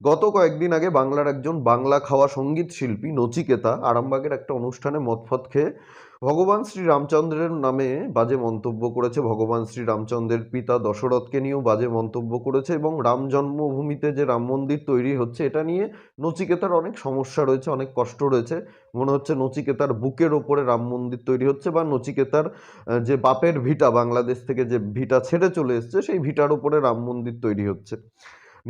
গত কয়েকদিন আগে বাংলার একজন বাংলা খাওয়া সংগীত শিল্পী, নচিকেতা, আরামবাগের একটা অনুষ্ঠানে মদফত খেয়ে ভগবান শ্রী রামচন্দ্রের নামে বাজে মন্তব্য করেছে। ভগবান শ্রী রামচন্দ্রের পিতা দশরথকে নিয়েও বাজে মন্তব্য করেছে এবং রাম জন্মভূমিতে যে রাম মন্দির তৈরি হচ্ছে, এটা নিয়ে নচিকেতার অনেক সমস্যা রয়েছে, অনেক কষ্ট রয়েছে। মনে হচ্ছে নচিকেতার বুকের ওপরে রাম মন্দির তৈরি হচ্ছে বা নচিকেতার যে বাপের ভিটা, বাংলাদেশ থেকে যে ভিটা ছেড়ে চলে এসছে, সেই ভিটার ওপরে রাম মন্দির তৈরি হচ্ছে।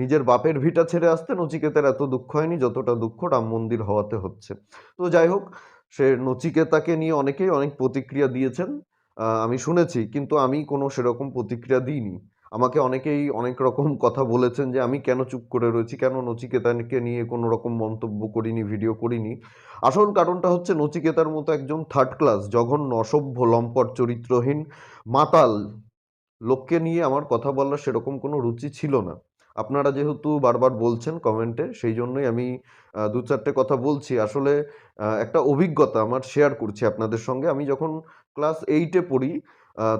নিজের বাপের ভিটা ছেড়ে আসতে নচিকেতার এত দুঃখ হয়নি, যতটা দুঃখ রাম মন্দির হওয়াতে হচ্ছে। তো যাই হোক, সে নচিকেতাকে নিয়ে অনেকেই অনেক প্রতিক্রিয়া দিয়েছেন আমি শুনেছি, কিন্তু আমি কোনো সেরকম প্রতিক্রিয়া দিইনি। আমাকে অনেকেই অনেক রকম কথা বলেছেন যে, আমি কেন চুপ করে রয়েছি? কেন নচিকেতাকে নিয়ে কোনো রকম মন্তব্য করিনি, ভিডিও করিনি? আসল কারণটা হচ্ছে নচিকেতার মতো একজন থার্ড ক্লাস জঘন্য, অসভ্য, লম্পট, চরিত্রহীন মাতাল লোককে নিয়ে আমার কথা বলার সেরকম কোনো রুচি ছিল না। আপনারা যেহেতু বারবার বলছেন কমেন্টে সেই জন্যই আমি দু চারটে কথা বলছি। আসলে একটা অভিজ্ঞতা আমার শেয়ার করছি আপনাদের সঙ্গে। আমি যখন ক্লাস এইটে পড়ি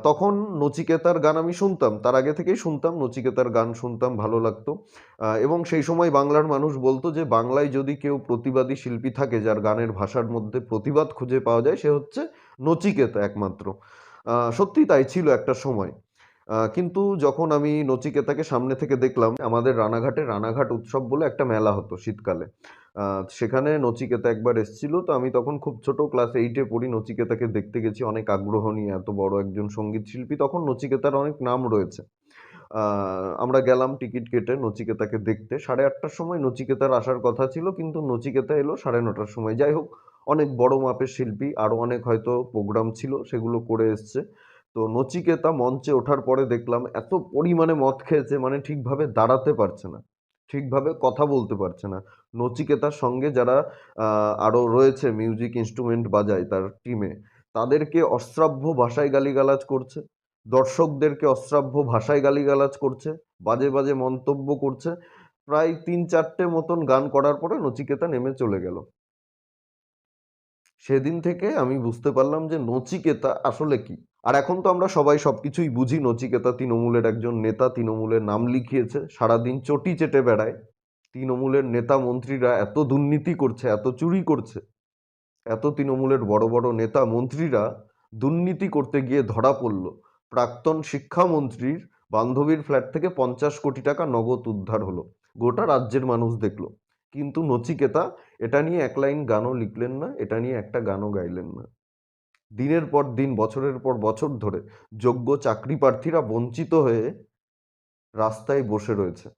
তখন নচিকেতার গান আমি শুনতাম। তার আগে থেকেই শুনতাম, নচিকেতার গান শুনতাম, ভালো লাগতো। এবং সেই সময় বাংলার মানুষ বলতো যে, বাংলায় যদি কেউ প্রতিবাদী শিল্পী থাকে, যার গানের ভাষার মধ্যে প্রতিবাদ খুঁজে পাওয়া যায়, সে হচ্ছে নচিকেতা একমাত্র। সত্যি তাই ছিল একটা সময়। কিন্তু যখন আমি নচিকেতাকে সামনে থেকে দেখলাম, আমাদের রানাঘাটে রানাঘাট উৎসব বলে একটা মেলা হতো শীতকালে। সেখানে নচিকেতা একবার এসেছিল, তো আমি তখন খুব ছোট ক্লাস এইটে পড়ি, নচিকেতাকে দেখতে গেছি, অনেক আগ্রহ নিয়ে এত বড় একজন সংগীত শিল্পী, তখন নচিকেতার অনেক নাম রয়েছে। আমরা গেলাম টিকিট কেটে নচিকেতাকে দেখতে, সাড়ে আটটার সময় নচিকেতার আসার কথা ছিল, কিন্তু নচিকেতা এলো সাড়ে নটার সময়। যাই হোক, অনেক বড় মাপের শিল্পী আরও অনেক হয়তো প্রোগ্রাম ছিল, সেগুলো করে এসছে। তো নচিকেতা মঞ্চে ওঠার পরে দেখলাম এত পরিমাণে মদ খেয়েছে মানে ঠিকভাবে দাঁড়াতে পারছে না, ঠিকভাবে কথা বলতে পারছে না। নচিকেতার সঙ্গে যারা আরও রয়েছে মিউজিক ইনস্ট্রুমেন্ট বাজায় তার টিমে তাদেরকে অশ্রাব্য ভাষায় গালিগালাজ করছে, দর্শকদেরকে অশ্রাব্য ভাষায় গালিগালাজ করছে, বাজে বাজে মন্তব্য করছে, প্রায় তিন চারটে মতন গান করার পরে নচিকেতা নেমে চলে গেল। সেদিন থেকে আমি বুঝতে পারলাম যে নচিকেতা আসলে কি। আর এখন তো আমরা সবাই সবকিছুই বুঝি। নচিকেতা তৃণমূলের একজন নেতা, তৃণমূলের নাম লিখিয়েছে। সারাদিন চটি চেটে বেড়ায়। তৃণমূলের নেতা মন্ত্রীরা এত দুর্নীতি করছে, এত চুরি করছে, এত তৃণমূলের বড় বড় নেতা মন্ত্রীরা দুর্নীতি করতে গিয়ে ধরা পড়ল। প্রাক্তন শিক্ষামন্ত্রীর বান্ধবীর ফ্ল্যাট থেকে পঞ্চাশ কোটি টাকা নগদ উদ্ধার হলো। গোটা রাজ্যের মানুষ দেখল। কিন্তু নচিকেতা, এটা নিয়ে এক লাইন গানও লিখলেন না, এটা নিয়ে একটা গানও গাইলেন না। দিনের পর দিন, বছরের পর বছর ধরে যোগ্য চাকরি প্রার্থীরা বঞ্চিত হয়ে রাস্তায় বসে রয়েছে।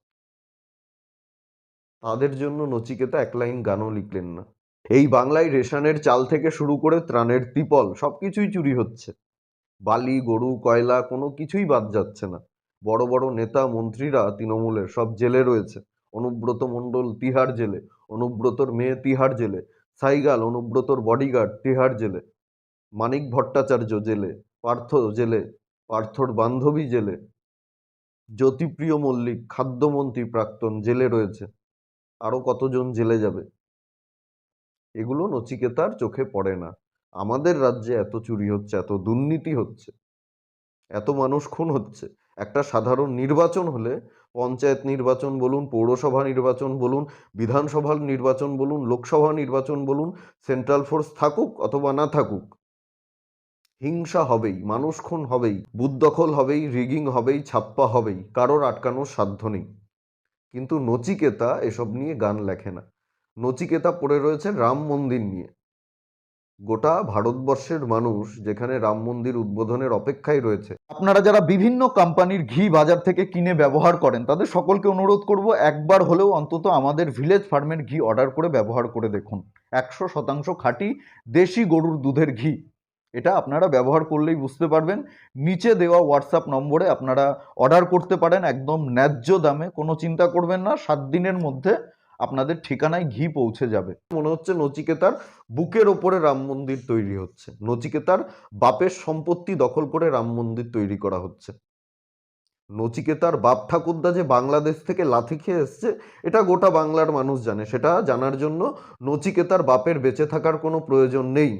তাদের জন্য নচিকেতা এক লাইন গানও লিখলেন না। এই বাংলায় রেশনের চাল থেকে শুরু করে ত্রাণের তিপল সবকিছুই চুরি হচ্ছে। বালি, গরু, কয়লা কোনো কিছুই বাদ যাচ্ছে না। বড় বড় নেতা, মন্ত্রীরা তৃণমূলের সব জেলে রয়েছে। অনুব্রত মণ্ডল তিহার জেলে, অনুব্রতর মেয়ে তিহার জেলে, সাইগাল, অনুব্রতর বডিগার্ড তিহার জেলে মানিক ভট্টাচার্য জেলে, পার্থ জেলে, পার্থর বান্ধবী জেলে, জ্যোতিপ্রিয় মল্লিক, খাদ্যমন্ত্রী প্রাক্তন জেলে রয়েছে। আরও কতজন জেলে যাবে? এগুলো নচিকেতার চোখে পড়ে না। আমাদের রাজ্যে এত চুরি হচ্ছে, এত দুর্নীতি হচ্ছে, এত মানুষ খুন হচ্ছে। একটা সাধারণ নির্বাচন হলে পঞ্চায়েত নির্বাচন বলুন, পৌরসভা নির্বাচন বলুন বিধানসভার নির্বাচন বলুন, লোকসভা নির্বাচন বলুন, সেন্ট্রাল ফোর্স থাকুক অথবা না থাকুক হিংসা হবেই, মানুষ খুন হবেই বুথ দখল হবেই, রিগিং হবেই, ছাপ্পা হবেই, কারোর আটকানোর সাধ্য নেই। কিন্তু নচিকেতা এসব নিয়ে গান লেখে না। নচিকেতা পড়ে রয়েছে রাম মন্দির নিয়ে। গোটা ভারতবর্ষের মানুষ যেখানে রাম মন্দির উদ্বোধনের অপেক্ষায় রয়েছে, আপনারা যারা বিভিন্ন কোম্পানির ঘি বাজার থেকে কিনে ব্যবহার করেন, তাদের সকলকে অনুরোধ করব একবার হলেও অন্তত আমাদের ভিলেজ ফার্মের ঘি অর্ডার করে ব্যবহার করে দেখুন। একশো শতাংশ খাঁটি দেশি গরুর দুধের ঘি। এটা আপনারা ব্যবহার করলেই বুঝতে পারবেন। নিচে দেওয়া হোয়াটসঅ্যাপ নম্বরে আপনারা অর্ডার করতে পারেন, একদম ন্যায্য দামে। কোনো চিন্তা করবেন না, সাত দিনের মধ্যে আপনাদের ঠিকানায় ঘি পৌঁছে যাবে। মনে হচ্ছে নচিকেতার বুকের ওপরে রাম মন্দির তৈরি হচ্ছে। নচিকেতার বাপের সম্পত্তি দখল করে রাম মন্দির তৈরি করা হচ্ছে। নচিকেতার বাপ ঠাকুরদা যে বাংলাদেশ থেকে লাথি খেয়ে এসছে, এটা গোটা বাংলার মানুষ জানে। সেটা জানার জন্য নচিকেতার বাপের বেঁচে থাকার কোনো প্রয়োজন নেই।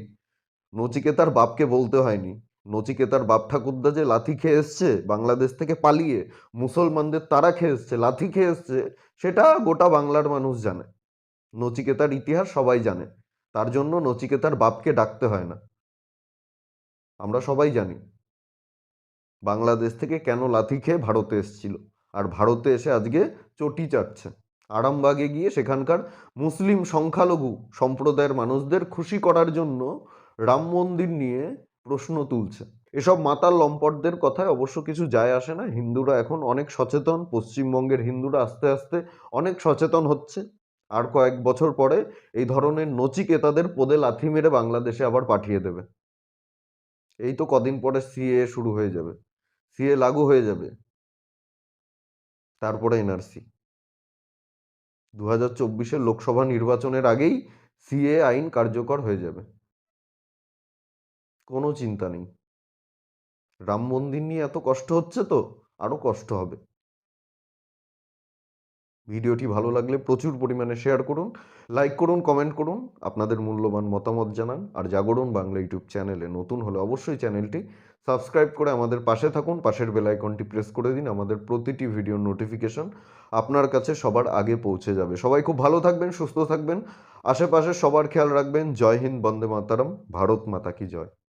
নচিকেতার বাপকে বলতে হয়নি। নচিকেতার বাপ ঠাকুরদা যে লাথি খেয়ে এসছে বাংলাদেশ থেকে পালিয়ে, মুসলমানদের তারা খেয়ে এসছে, লাথি খেয়ে এসছে, সেটা গোটা বাংলার মানুষ জানে। নচিকেতার ইতিহাস সবাই জানে। তার জন্য নচিকেতার বাপকে ডাকতে হয় না। আমরা সবাই জানি। বাংলাদেশ থেকে কেন লাথি খেয়ে ভারতে এসছিল? আর ভারতে এসে আজকে চটি চাটছে। আরামবাগে গিয়ে সেখানকার মুসলিম সংখ্যালঘু সম্প্রদায়ের মানুষদের খুশি করার জন্য রাম মন্দির নিয়ে প্রশ্ন তুলছে। এসব মাতাল লম্পটদের কথায় অবশ্য কিছু যায় আসে না। হিন্দুরা এখন অনেক সচেতন, পশ্চিমবঙ্গের হিন্দুরা আস্তে আস্তে অনেক সচেতন হচ্ছে। আর কয়েক বছর পরে এই ধরনের নচিকেতাদের পদে লাথি মেরে বাংলাদেশে আবার পাঠিয়ে দেবে। এই তো কদিন পরে সিএ শুরু হয়ে যাবে। সিএ লাগু হয়ে যাবে। তারপরে এনআরসি। দু হাজার চব্বিশের লোকসভা নির্বাচনের আগেই সিএ আইন কার্যকর হয়ে যাবে। কোনো চিন্তা নেই। রাম মন্দির নিয়ে এত কষ্ট হচ্ছে তো? আরও কষ্ট হবে। ভিডিওটি ভালো লাগলে প্রচুর পরিমাণে শেয়ার করুন লাইক করুন কমেন্ট করুন, আপনাদের মূল্যবান মতামত জানান, আর জাগরণ বাংলা ইউটিউব চ্যানেলে নতুন হলে অবশ্যই চ্যানেলটি সাবস্ক্রাইব করে আমাদের পাশে থাকুন, পাশের বেল আইকনটি প্রেস করে দিন, আমাদের প্রতিটি ভিডিওর নোটিফিকেশন আপনার কাছে সবার আগে পৌঁছে যাবে। সবাই খুব ভালো থাকবেন, সুস্থ থাকবেন, আশেপাশে সবার খেয়াল রাখবেন। জয় হিন্দ, বন্দে মাতারাম, ভারত মাতা কি জয়।